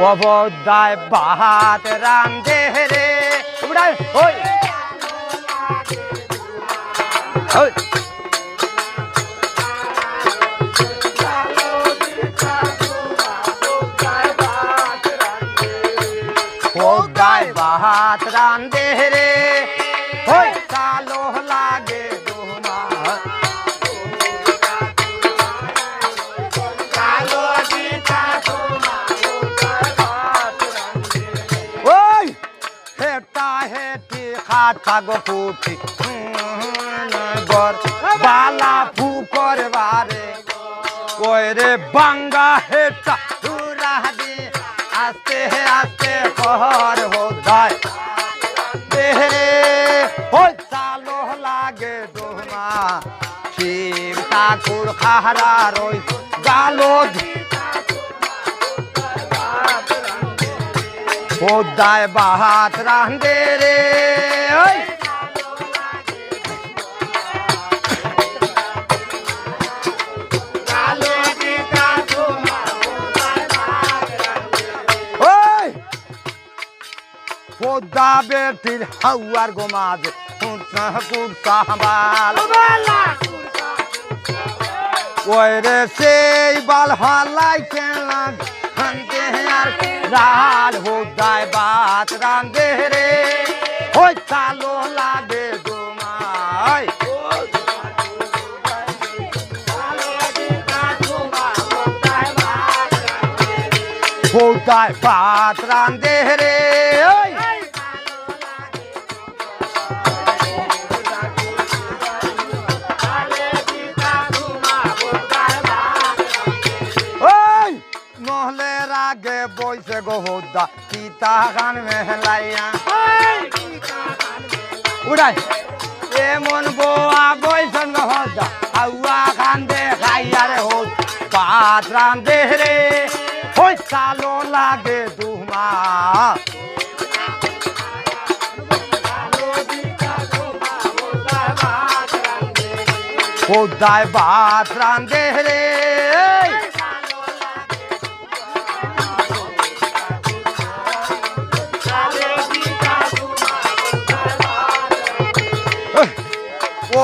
অবদায় বাহাত রান্ধে রে উড়াই ওই। ওই। বাহাত রান্ধে রে হেটি খাটা গো পুঠি গর বালা ফুকর বারে। কই রে বাঙ্গা হেটা? তুরা দি আস্তে আস্তে কর হো দায় দেহরে ওই চালো লাগে দোমা শিব ঠাকুর খাহারা রই গালো খোদায় বাহাত রান্ধে রে। খোদা বেটির হাওয়ার গোমাজ কুর্তা বাল ওই রে সেই বাল হালাই আর রাল হোদায় বাত রান্ধে রে। ওই চালো লাগে গোমাই হোদায় বাত রান্ধে রে। ওই বইছে গো হোদা পিতা গান মেহলাইয়া উড়াই। এমন বোয়া বইছেন গো হোদা হাওয়া খান দে খাইয়া রে হোদ পাত রান দে রে। ওই কালো লাগে দুমা। হোদায় বাত রান দে রে।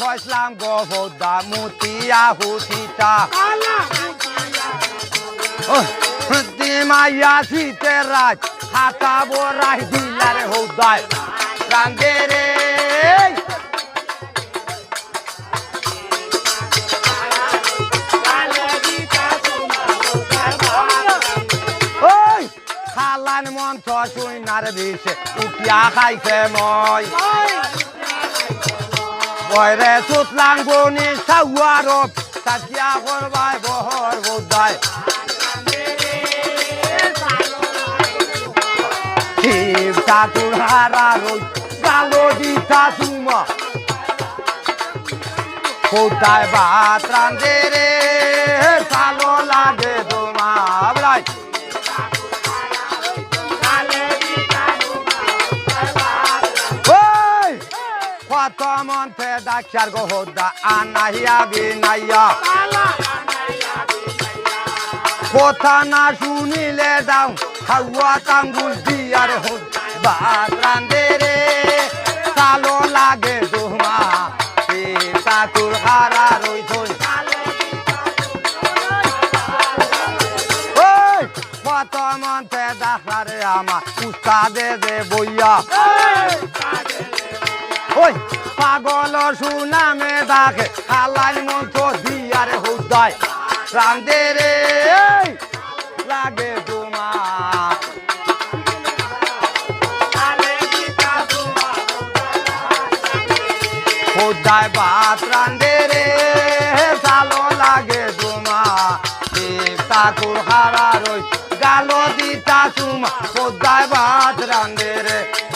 খসলাম গো হোদা মুতিয়া হুতিটা মাইয়া শীতে রাজ হাতা বোরাই দিলারে হোদায়। রাঙ্গে রে। খালান মন্থ শুইনার বিষে উঠিয়া খাইছে মই। বয়রে সুতলাং বনি সাউয়ার সাজিয়া করবাই বহর বোধায় কোথায় ভাত রান্ধে রে কালো লাগে তোমার মন্থে ডাক্তার গো হোদা আনাহিয়া বিনাইয়া। কথা না শুনিলে দাও হাওয়া তাঙ্গুল দিয়ার হোদ। ভাত রান্ধে রে কালো লাগে দোমা ঠাকুর হারা রই ধই। কত মন্থে ডাক্তারে আমার উস্তাদে দে বইয়া। ওই পাগল সুনামে দাগে খালাই মন্ত্র দিয়ারে হুদায়। রান্দে রে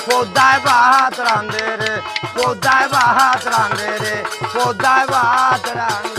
পদ্মায় বাহাত রান্ধে রে? পদ্মায় বাহাত রান্ধে রে? পদ্মায় বাহাত রান্ধে